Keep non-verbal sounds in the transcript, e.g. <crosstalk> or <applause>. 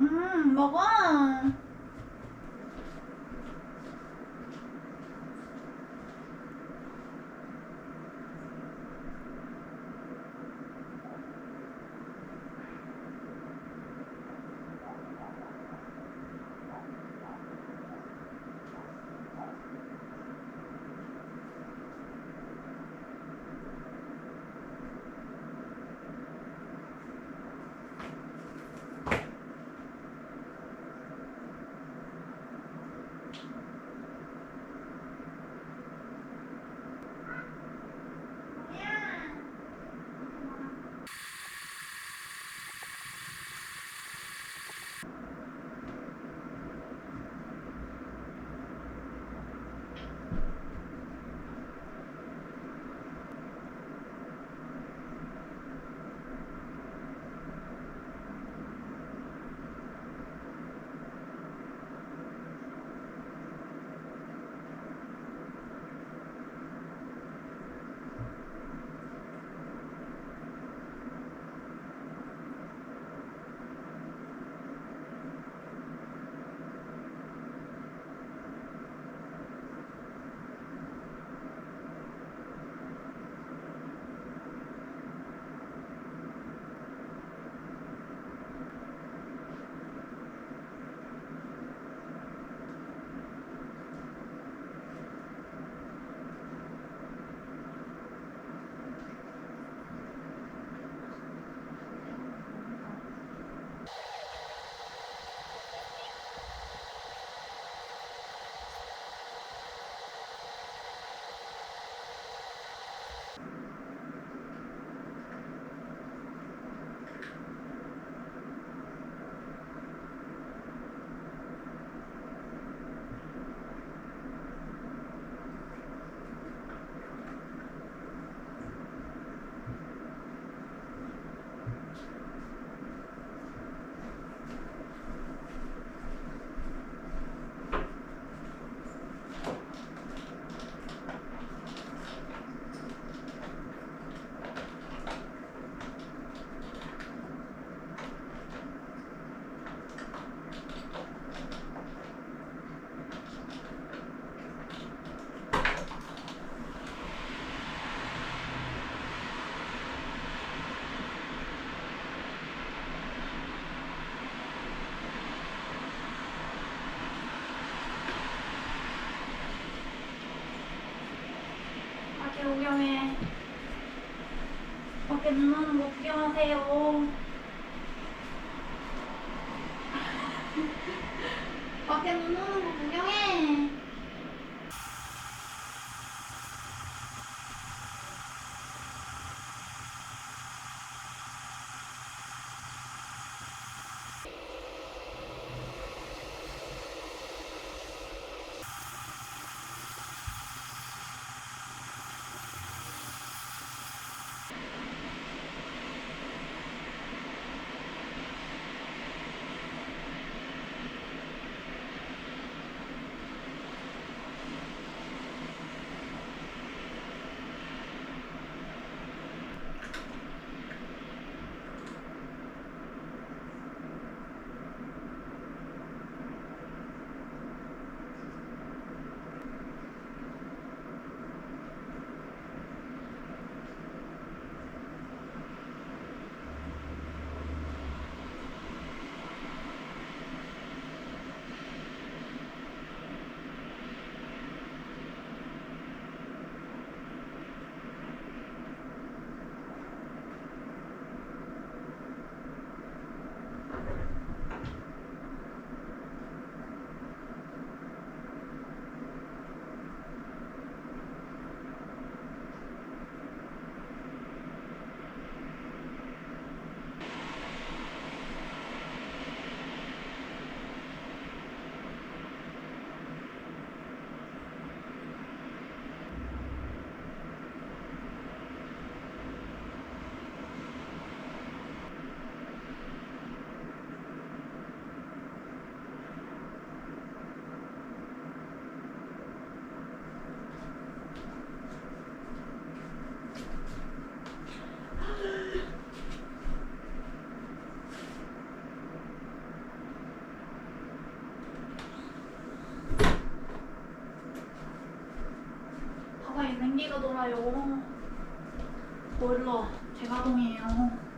음, 먹어. 밖에 눈 오는 거 구경하세요. <laughs> 밖에 눈 오는 거 구경해. 봐요. 보일러 재가동이에요.